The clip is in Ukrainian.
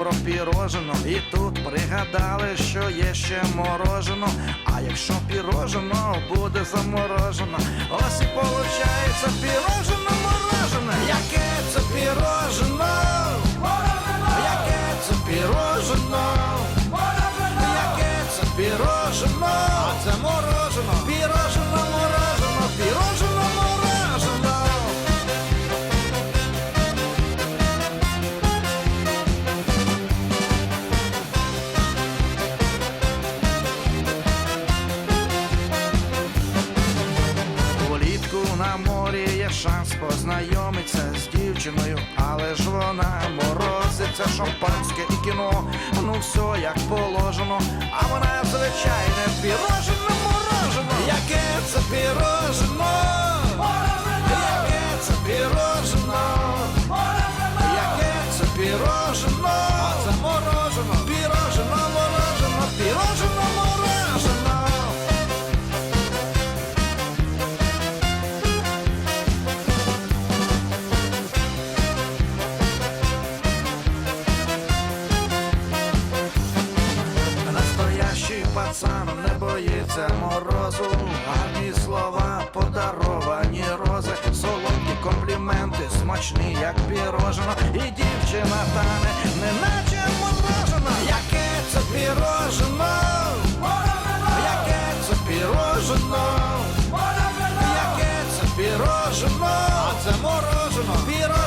про пірожено, і тут пригадали, що є ще морожено. А якщо пірожено буде заморожено, ось і получається пірожено морожене. Яке це пірожено? Яке це пірожено? Яке це пірожено? А це морожено. Пірожено, морожено, пірожено, шанс познайомиться з дівчиною, але ж вона морозиться, шампанське і кіно. Ну все як положено, а вона звичайне пірожене морожено. Яке це пірожено? Чи пацан не боїться морозу, гарні слова подаровані рози, солодкі компліменти, смачні, як пірожено, і дівчина тане, неначе морожено, яке це пірожено, яке це пірожено, яке це пірожено, це морожено, пірожено.